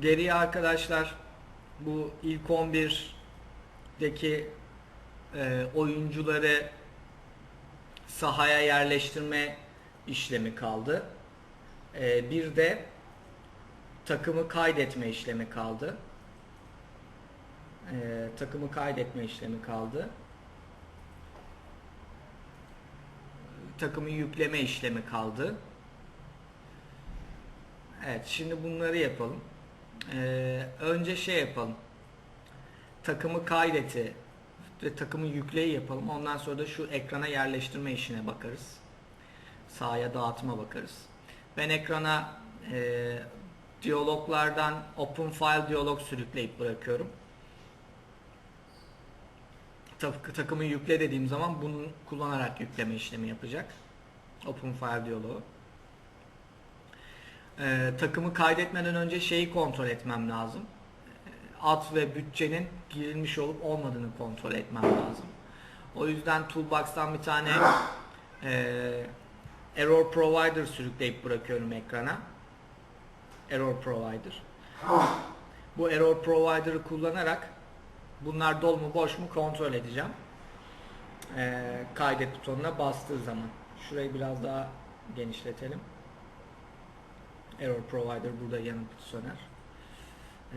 geriye arkadaşlar bu ilk 11'deki e, oyuncuları sahaya yerleştirme işlemi kaldı. E, bir de takımı kaydetme işlemi kaldı. E, takımı kaydetme işlemi kaldı. Takımı yükleme işlemi kaldı. Evet, şimdi bunları yapalım. Ee, önce şey yapalım. Takımı kaydeti ve takımı yükleyi yapalım. Ondan sonra da şu ekrana yerleştirme işine bakarız. Sahaya dağıtıma bakarız. Ben ekrana e, diyaloglardan open file diyalog sürükleyip bırakıyorum. Tak- takımı yükle dediğim zaman bunu kullanarak yükleme işlemi yapacak. Open file diyaloğu. Ee, takımı kaydetmeden önce şeyi kontrol etmem lazım. Ee, Ad ve bütçenin girilmiş olup olmadığını kontrol etmem lazım. O yüzden Toolbox'tan bir tane e, Error Provider sürükleyip bırakıyorum ekrana. Error Provider. Bu Error Provider'ı kullanarak bunlar dolu mu boş mu kontrol edeceğim. Ee, kaydet butonuna bastığı zaman. Şurayı biraz daha genişletelim. Error Provider burada yanıp söner.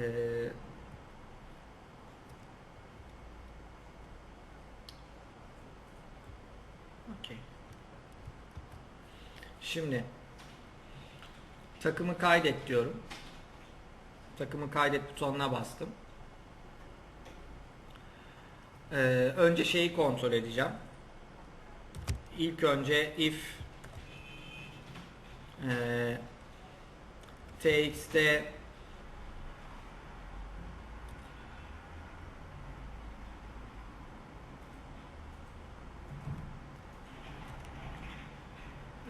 Ee, Okey. Şimdi takımı kaydet diyorum. Takımı kaydet butonuna bastım. Ee, önce şeyi kontrol edeceğim. İlk önce if e, txt'te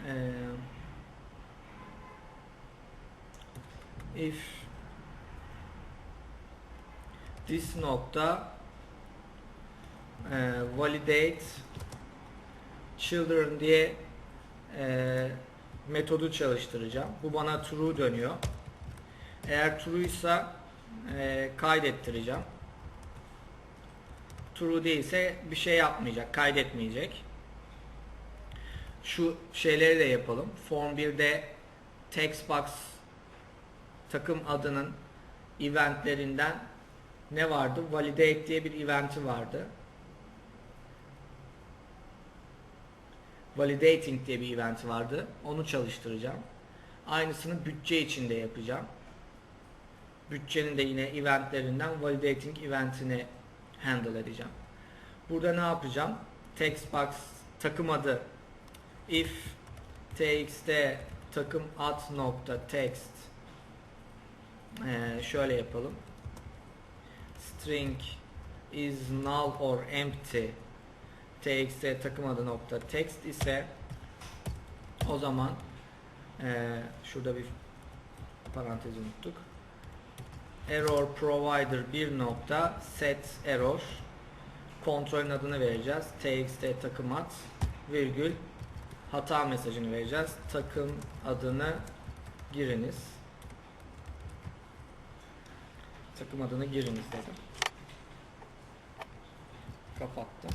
eee, if this nokta eee, validate children diye eee, metodu çalıştıracağım. Bu bana true dönüyor. Eğer true ise e, kaydettireceğim. True değilse bir şey yapmayacak, kaydetmeyecek. Şu şeyleri de yapalım. Form 1'de text box takım adının eventlerinden ne vardı? Validate diye bir eventi vardı. Validating diye bir event vardı. Onu çalıştıracağım. Aynısını bütçe için de yapacağım. Bütçenin de yine eventlerinden validating eventini handle edeceğim. Burada ne yapacağım? Text box takım adı if txt takım ad nokta text ee, şöyle yapalım. String is null or empty txt takım adı nokta text ise o zaman e, şurada bir parantez unuttuk. Error provider bir nokta set error kontrolün adını vereceğiz. txt takım ad virgül hata mesajını vereceğiz. Takım adını giriniz. Takım adını giriniz dedim. Kapattım.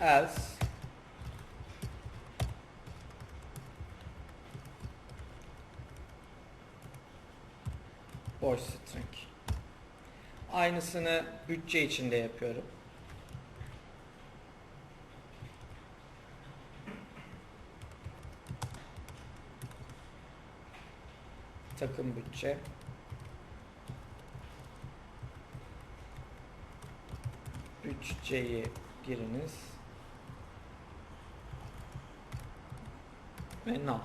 Else boş string. Aynısını bütçe içinde yapıyorum. Takım bütçe. Bütçeyi giriniz. Ve null.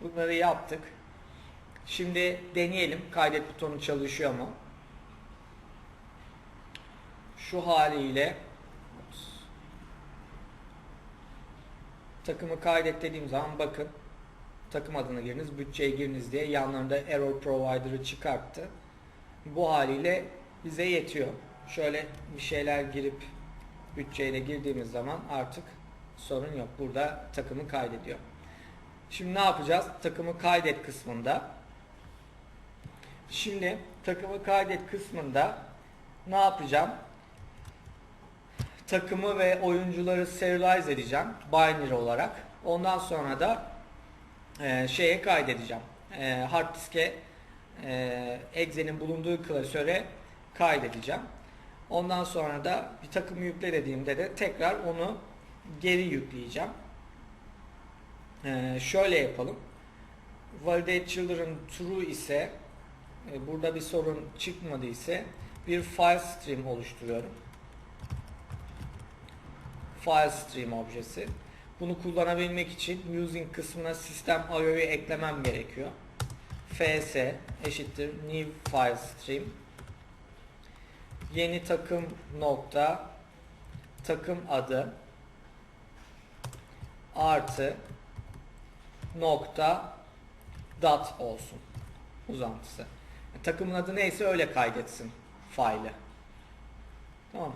Bunları yaptık. Şimdi deneyelim kaydet butonu çalışıyor mu? Şu haliyle takımı kaydet dediğim zaman bakın takım adını giriniz, bütçeye giriniz diye yanlarında error provider'ı çıkarttı. Bu haliyle bize yetiyor. Şöyle bir şeyler girip bütçeyle girdiğimiz zaman artık sorun yok. Burada takımı kaydediyor. Şimdi ne yapacağız? Takımı kaydet kısmında. Şimdi takımı kaydet kısmında ne yapacağım? Takımı ve oyuncuları serialize edeceğim binary olarak. Ondan sonra da e, şeye kaydedeceğim. E, hard diske e, Exe'nin bulunduğu klasöre kaydedeceğim. Ondan sonra da bir takım yükle dediğimde de tekrar onu geri yükleyeceğim. E, şöyle yapalım. Validate children true ise e, burada bir sorun çıkmadı ise bir file stream oluşturuyorum. File stream objesi. Bunu kullanabilmek için using kısmına sistem IO'yu eklemem gerekiyor. fs eşittir new file stream yeni takım nokta takım adı artı nokta dot olsun uzantısı. Takımın adı neyse öyle kaydetsin faili. Tamam.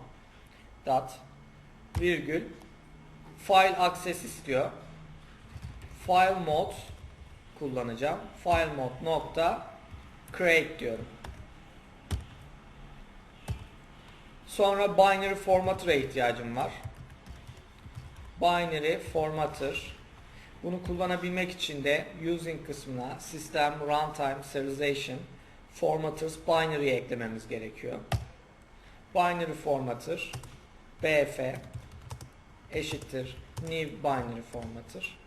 Dot virgül file access istiyor. File mode kullanacağım. File mode nokta create diyorum. Sonra binary formatter'a ihtiyacım var. Binary formatter. Bunu kullanabilmek için de using kısmına system runtime serialization formatters binary'yi eklememiz gerekiyor. Binary formatter bf eşittir new binary formatter.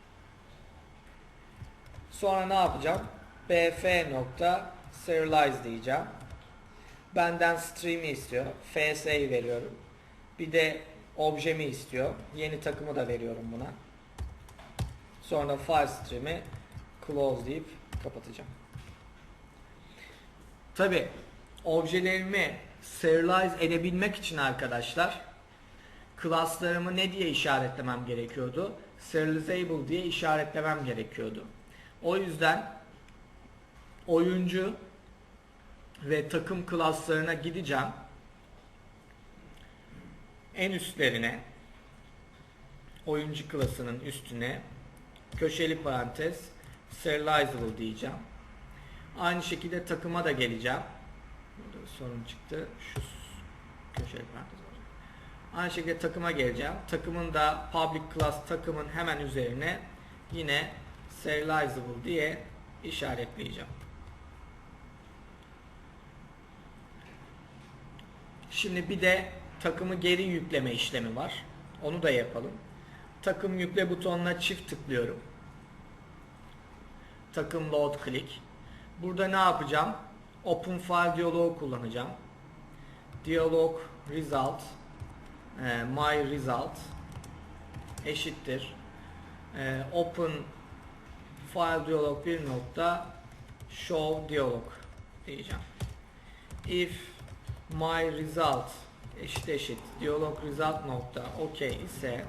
Sonra ne yapacağım? bf nokta serialize diyeceğim. Benden stream'i istiyor. fs'yi veriyorum. Bir de objemi istiyor. Yeni takımı da veriyorum buna. Sonra file stream'i close deyip kapatacağım. Tabi objelerimi serialize edebilmek için arkadaşlar klaslarımı ne diye işaretlemem gerekiyordu? Serializable diye işaretlemem gerekiyordu. O yüzden oyuncu ve takım klaslarına gideceğim. En üstlerine oyuncu klasının üstüne köşeli parantez serializable diyeceğim. Aynı şekilde takıma da geleceğim. Burada sorun çıktı. Şu köşeli parantez olacak. Aynı şekilde takıma geleceğim. Takımın da public class takımın hemen üzerine yine serializable diye işaretleyeceğim. Şimdi bir de takımı geri yükleme işlemi var. Onu da yapalım. Takım yükle butonuna çift tıklıyorum. Takım load click. Burada ne yapacağım? Open file diyaloğu kullanacağım. Dialog result e, my result eşittir e, open file diyalog bir nokta show diyalog diyeceğim. If my result eşit eşit diyalog result nokta ok ise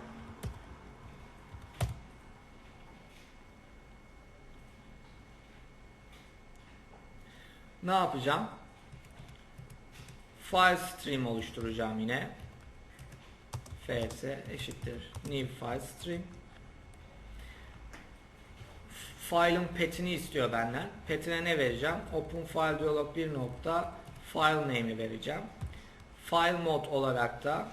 ne yapacağım? File stream oluşturacağım yine. fs eşittir new file stream. File'ın petini istiyor benden. Petine ne vereceğim? Open file diyalog bir nokta file name'i vereceğim. File mode olarak da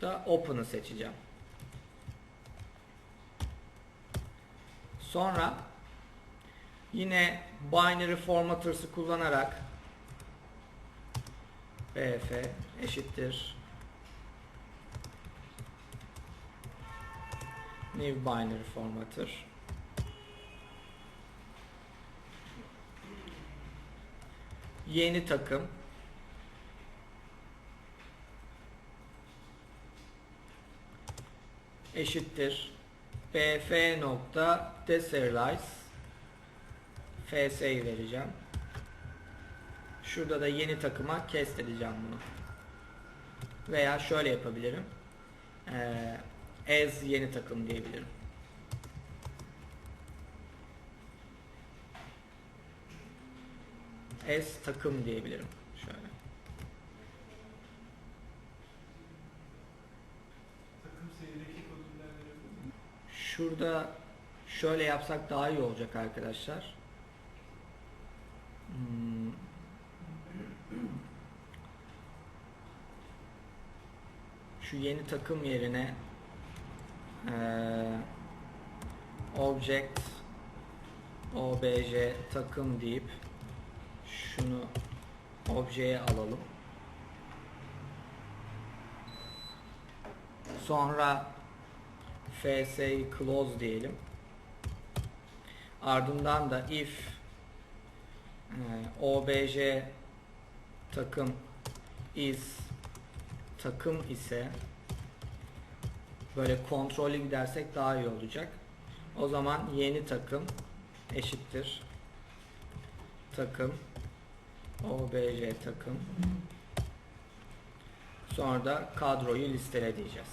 da open'ı seçeceğim. Sonra yine binary formatters'ı kullanarak bf eşittir new binary formatter yeni takım eşittir bf nokta deserialize fs'yi vereceğim. Şurada da yeni takıma kest edeceğim bunu. Veya şöyle yapabilirim. Ee, as yeni takım diyebilirim. S takım diyebilirim. Şöyle. Şurada şöyle yapsak daha iyi olacak arkadaşlar. Hmm. Şu yeni takım yerine ee, object obj takım deyip şunu objeye alalım. Sonra fs'yi close diyelim. Ardından da if e, obj takım is takım ise böyle kontrollü gidersek daha iyi olacak. O zaman yeni takım eşittir takım obj takım sonra da kadroyu listele diyeceğiz.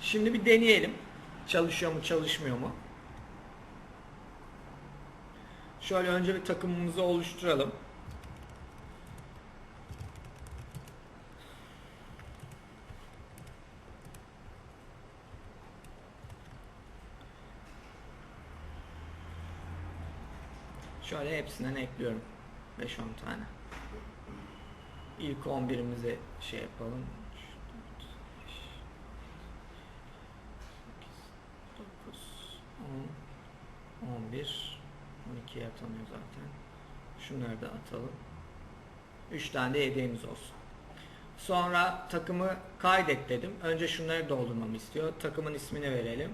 Şimdi bir deneyelim. Çalışıyor mu çalışmıyor mu? Şöyle önce bir takımımızı oluşturalım. Şöyle hepsinden ekliyorum. 5-10 tane. İlk 11'imizi şey yapalım. 9, 10, 11, 12'ye atamıyor zaten. Şunları da atalım. 3 tane de hediyemiz olsun. Sonra takımı kaydet dedim. Önce şunları doldurmamı istiyor. Takımın ismini verelim.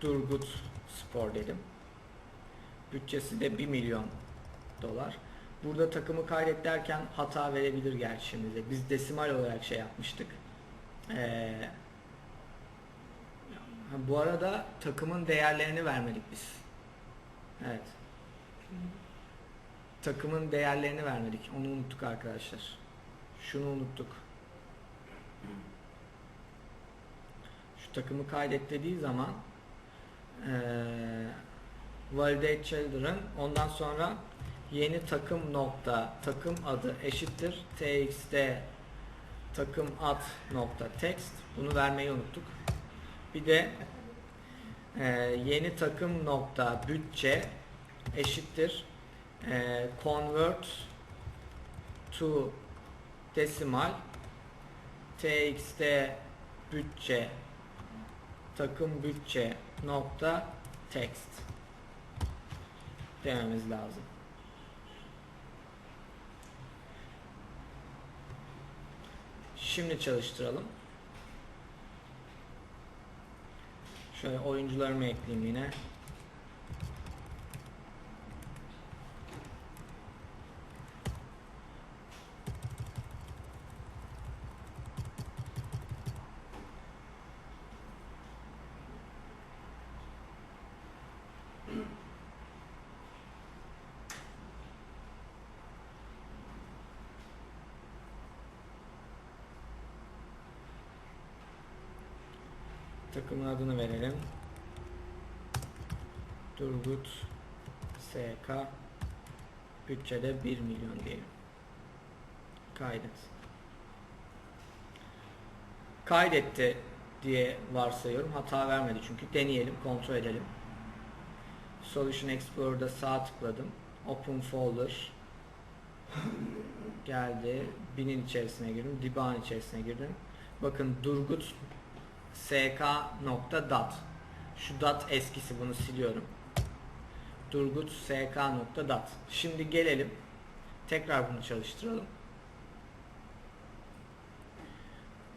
Durgut Spor dedim. Bütçesi de 1 milyon dolar. Burada takımı kaydet derken hata verebilir gerçi. Biz desimal olarak şey yapmıştık. Ee, bu arada takımın değerlerini vermedik biz. Evet. Takımın değerlerini vermedik. Onu unuttuk arkadaşlar. Şunu unuttuk. Şu takımı kaydet dediği zaman ee, validate children. Ondan sonra yeni takım nokta takım adı eşittir. Txt takım ad nokta text. Bunu vermeyi unuttuk. Bir de e, yeni takım nokta bütçe eşittir. E, convert to decimal. Txt bütçe takım bütçe nokta text dememiz lazım. Şimdi çalıştıralım. Şöyle oyuncularımı ekleyeyim yine. Takımın adını verelim. Turgut SK bütçede 1 milyon diyelim. Kaydet. Kaydetti diye varsayıyorum. Hata vermedi çünkü. Deneyelim, kontrol edelim. Solution Explorer'da sağ tıkladım. Open Folder geldi. Binin içerisine girdim. Dibağın içerisine girdim. Bakın Durgut sk.dat şu dat eskisi bunu siliyorum. Durgut sk.dat Şimdi gelelim. Tekrar bunu çalıştıralım.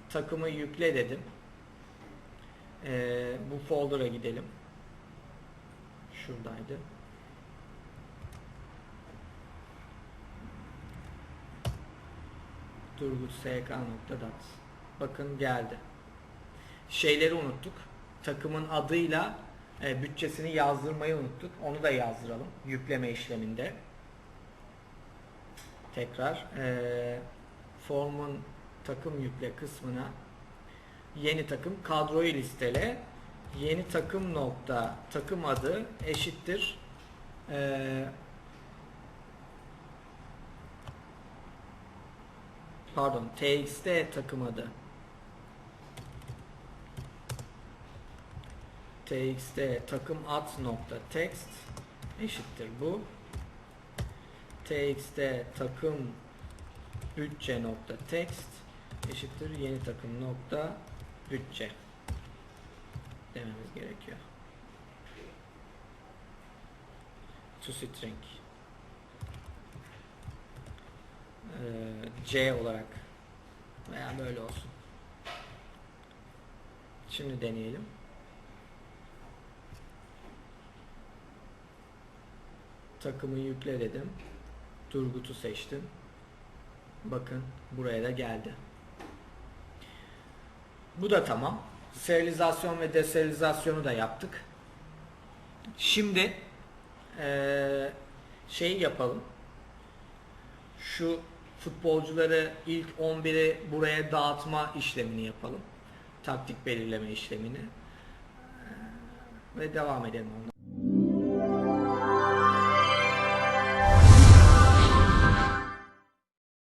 Takımı yükle dedim. Ee, bu folder'a gidelim. Şuradaydı. Durgut sk.dat Bakın geldi şeyleri unuttuk. Takımın adıyla e, bütçesini yazdırmayı unuttuk. Onu da yazdıralım yükleme işleminde. Tekrar e, formun takım yükle kısmına yeni takım kadroyu listele yeni takım nokta takım adı eşittir e, pardon txt takım adı txt takım at nokta text eşittir bu txt takım bütçe nokta text eşittir yeni takım nokta bütçe dememiz gerekiyor. To string Ee, C olarak veya böyle olsun. Şimdi deneyelim. Takımı yükle dedim. Turgut'u seçtim. Bakın buraya da geldi. Bu da tamam. Serializasyon ve deserializasyonu da yaptık. Şimdi eee şey yapalım. Şu futbolcuları ilk 11'i buraya dağıtma işlemini yapalım. Taktik belirleme işlemini. Eee, Ve devam edelim ondan.